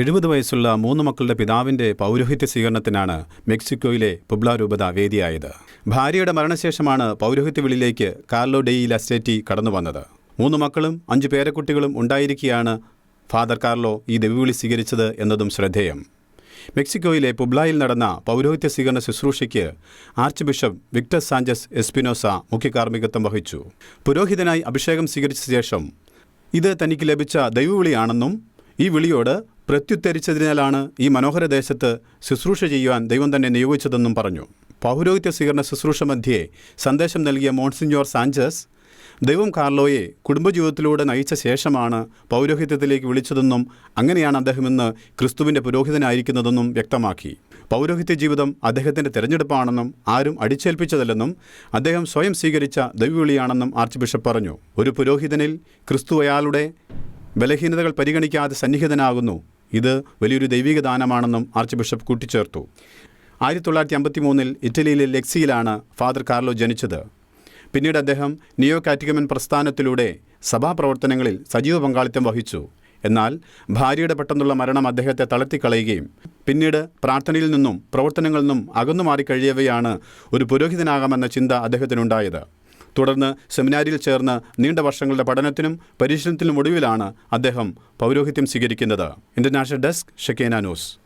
എഴുപത് വയസ്സുള്ള മൂന്ന് മക്കളുടെ പിതാവിന്റെ പൗരോഹിത്യ സ്വീകരണത്തിനാണ് മെക്സിക്കോയിലെ പുബ്ല രൂപത വേദിയായത്. ഭാര്യയുടെ മരണശേഷമാണ് പൗരോഹിത്യ വിളിയിലേക്ക് കാർലോ ഡെയിൽ അസ്റ്റേറ്റി കടന്നു വന്നത്. മൂന്ന് മക്കളും അഞ്ച് പേരക്കുട്ടികളും ഉണ്ടായിരിക്കെയാണ് ഫാദർ കാർലോ ഈ ദൈവവിളി സ്വീകരിച്ചത് എന്നതും ശ്രദ്ധേയം. മെക്സിക്കോയിലെ പുബ്ലായിൽ നടന്ന പൗരോഹിത്യ സ്വീകരണ ശുശ്രൂഷയ്ക്ക് archbishop Victor Sanchez Espinosa മുഖ്യ കാർമ്മികത്വം വഹിച്ചു. പുരോഹിതനായി അഭിഷേകം സ്വീകരിച്ച ശേഷം ഇത് തനിക്ക് ലഭിച്ച ദൈവവിളിയാണെന്നും ഈ വിളിയോട് പ്രത്യുത്തരിച്ചതിനാലാണ് ഈ മനോഹര ദേശത്ത് ശുശ്രൂഷ ചെയ്യുവാൻ ദൈവം തന്നെ നിയോഗിച്ചതെന്നും പറഞ്ഞു. പൗരോഹിത്യ സ്വീകരണ ശുശ്രൂഷ മധ്യേ സന്ദേശം നൽകിയ മോൺസിഞ്ഞോർ സാഞ്ചസ് ദൈവം കാർലോയെ കുടുംബജീവിതത്തിലൂടെ നയിച്ച ശേഷമാണ് പൗരോഹിത്യത്തിലേക്ക് വിളിച്ചതെന്നും അങ്ങനെയാണ് അദ്ദേഹം ഇന്ന് ക്രിസ്തുവിന്റെ പുരോഹിതനായിരിക്കുന്നതെന്നും വ്യക്തമാക്കി. പൗരോഹിത്യ ജീവിതം അദ്ദേഹത്തിന്റെ തിരഞ്ഞെടുപ്പാണെന്നും ആരും അടിച്ചേൽപ്പിച്ചതല്ലെന്നും അദ്ദേഹം സ്വയം സ്വീകരിച്ച ദൈവവിളിയാണെന്നും ആർച്ച് ബിഷപ്പ് പറഞ്ഞു. ഒരു പുരോഹിതനിൽ ക്രിസ്തു അയാളുടെ ബലഹീനതകൾ പരിഗണിക്കാതെ സന്നിഹിതനാകുന്നു. ഇത് വലിയൊരു ദൈവിക ദാനമാണെന്നും ആർച്ച് ബിഷപ്പ് കൂട്ടിച്ചേർത്തു. ആയിരത്തി തൊള്ളായിരത്തി അമ്പത്തി മൂന്നിൽ ഇറ്റലിയിലെ ലെക്സിയിലാണ് ഫാദർ കാർലോ ജനിച്ചത്. പിന്നീട് അദ്ദേഹം നിയോ കാറ്റിഗമൻ പ്രസ്ഥാനത്തിലൂടെ സഭാപ്രവർത്തനങ്ങളിൽ സജീവ പങ്കാളിത്തം വഹിച്ചു. എന്നാൽ ഭാര്യയുടെ പെട്ടെന്നുള്ള മരണം അദ്ദേഹത്തെ തളർത്തിക്കളയുകയും പിന്നീട് പ്രാർത്ഥനയിൽ നിന്നും പ്രവർത്തനങ്ങളിൽ നിന്നും അകന്നു മാറിക്കഴിയവെയാണ് ഒരു പുരോഹിതനാകാമെന്ന ചിന്ത അദ്ദേഹത്തിനുണ്ടായത്. തുടർന്ന് സെമിനാരിയിൽ ചേർന്ന് നീണ്ട വർഷങ്ങളുടെ പഠനത്തിനും പരിശീലനത്തിനും ഒടുവിലാണ് അദ്ദേഹം പൗരോഹിത്യം സ്വീകരിക്കുന്നത്. International desk Shekinah news.